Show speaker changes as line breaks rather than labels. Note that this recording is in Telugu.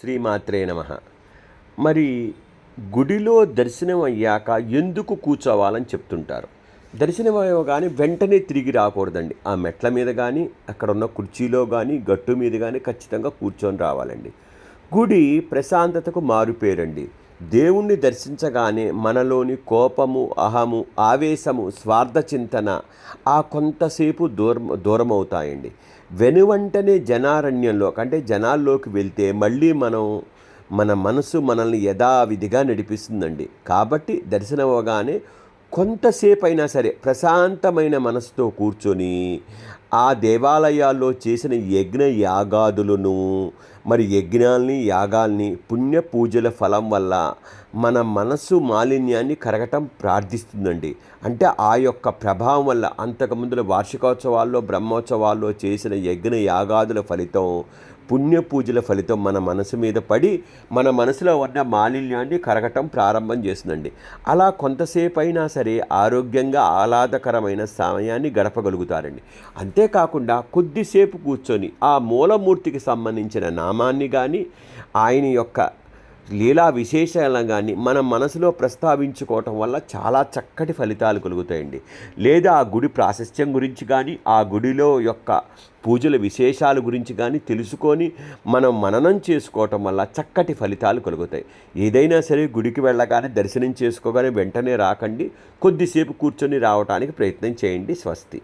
శ్రీమాత్రే నమ. మరి గుడిలో దర్శనం అయ్యాక ఎందుకు కూర్చోవాలని చెప్తుంటారు. దర్శనం అయ్యగానే వెంటనే తిరిగి రాకూడదండి. ఆ మెట్ల మీద కానీ అక్కడ ఉన్న కుర్చీలో కానీ గట్టు మీద కానీ ఖచ్చితంగా కూర్చొని రావాలండి. గుడి ప్రశాంతతకు మారుపేరండి. దేవుణ్ణి దర్శించగానే మనలోని కోపము అహము ఆవేశము స్వార్థ చింతన ఆ కొంతసేపు దూరం దూరమవుతాయండి. వెనువంటనే జనారణ్యంలో అంటే జనాల్లోకి వెళ్తే మళ్ళీ మనం మన మనసు మనల్ని యథావిధిగా నడిపిస్తుందండి. కాబట్టి దర్శనం అవగానే కొంతసేపు అయినా సరే ప్రశాంతమైన మనసుతో కూర్చొని ఆ దేవాలయాల్లో చేసిన యజ్ఞ యాగాదులను. మరి యజ్ఞాల్ని యాగాల్ని పుణ్య పూజల ఫలం వల్ల మన మనసు మాలిన్యాన్ని కరగటం ప్రార్థిస్తుందండి. అంటే ఆ యొక్క ప్రభావం వల్ల అంతకుముందుల వార్షికోత్సవాల్లో బ్రహ్మోత్సవాల్లో చేసిన యజ్ఞ యాగాదుల ఫలితం పుణ్య పూజల ఫలితం మన మనసు మీద పడి మన మనసులో ఉన్న మాలిన్యాన్ని కరగటం ప్రారంభం చేస్తుందండి. అలా కొంతసేపు అయినా సరే ఆరోగ్యంగా ఆహ్లాదకరమైన సమయాన్ని గడపగలుగుతారండి. అంతేకాకుండా కొద్దిసేపు కూర్చొని ఆ మూలమూర్తికి సంబంధించిన నామాన్ని కానీ ఆయన యొక్క లీలా విశేషాలను కానీ మన మనసులో ప్రస్తావించుకోవటం వల్ల చాలా చక్కటి ఫలితాలు కలుగుతాయండి. లేదా ఆ గుడి ప్రాశస్త్యం గురించి కానీ ఆ గుడిలో యొక్క పూజల విశేషాల గురించి కానీ తెలుసుకొని మనం మననం చేసుకోవటం వల్ల చక్కటి ఫలితాలు కలుగుతాయి. ఏదైనా సరే గుడికి వెళ్ళగానే దర్శనం చేసుకోగానే వెంటనే రాకండి. కొద్దిసేపు కూర్చొని రావడానికి ప్రయత్నం చేయండి. స్వస్తి.